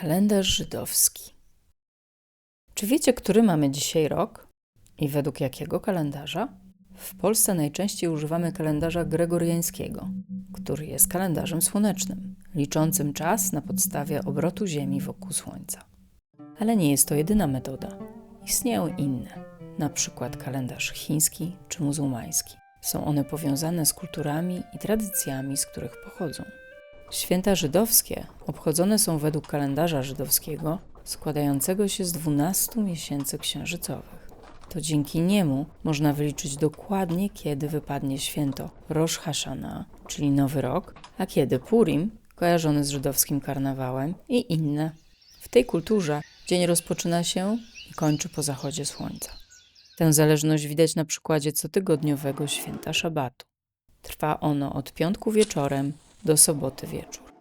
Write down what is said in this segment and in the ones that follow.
Kalendarz żydowski. Czy wiecie, który mamy dzisiaj rok i według jakiego kalendarza? W Polsce najczęściej używamy kalendarza gregoriańskiego, który jest kalendarzem słonecznym, liczącym czas na podstawie obrotu Ziemi wokół Słońca. Ale nie jest to jedyna metoda. Istnieją inne, na przykład kalendarz chiński czy muzułmański. Są one powiązane z kulturami i tradycjami, z których pochodzą. Święta żydowskie obchodzone są według kalendarza żydowskiego składającego się z 12 miesięcy księżycowych. To dzięki niemu można wyliczyć dokładnie, kiedy wypadnie święto Rosh Hashanah, czyli Nowy Rok, a kiedy Purim, kojarzony z żydowskim karnawałem i inne. W tej kulturze dzień rozpoczyna się i kończy po zachodzie słońca. Tę zależność widać na przykładzie cotygodniowego święta szabatu. Trwa ono od piątku wieczorem do soboty wieczór.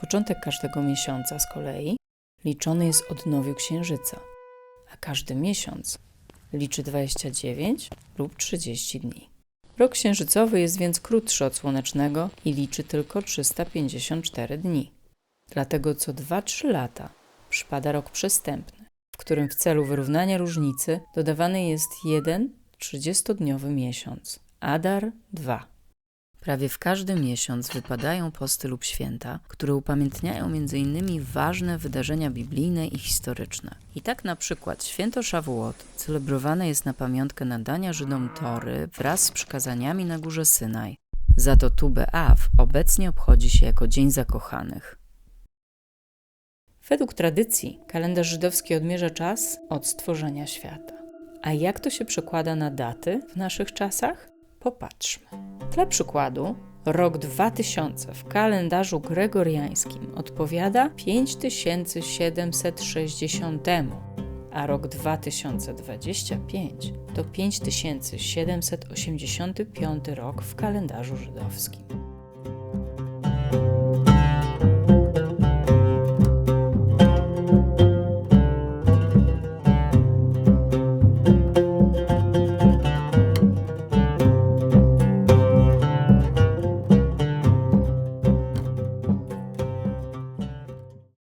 Początek każdego miesiąca z kolei liczony jest od nowiu księżyca, a każdy miesiąc liczy 29 lub 30 dni. Rok księżycowy jest więc krótszy od słonecznego i liczy tylko 354 dni. Dlatego co 2-3 lata przypada rok przestępny, w którym w celu wyrównania różnicy dodawany jest jeden 30-dniowy miesiąc, Adar 2. Prawie w każdy miesiąc wypadają posty lub święta, które upamiętniają m.in. ważne wydarzenia biblijne i historyczne. I tak na przykład święto Szawuot celebrowane jest na pamiątkę nadania Żydom Tory wraz z przykazaniami na górze Synaj. Za to Tube Av obecnie obchodzi się jako Dzień Zakochanych. Według tradycji kalendarz żydowski odmierza czas od stworzenia świata. A jak to się przekłada na daty w naszych czasach? Popatrzmy. Dla przykładu, rok 2000 w kalendarzu gregoriańskim odpowiada 5760, a rok 2025 to 5785 rok w kalendarzu żydowskim.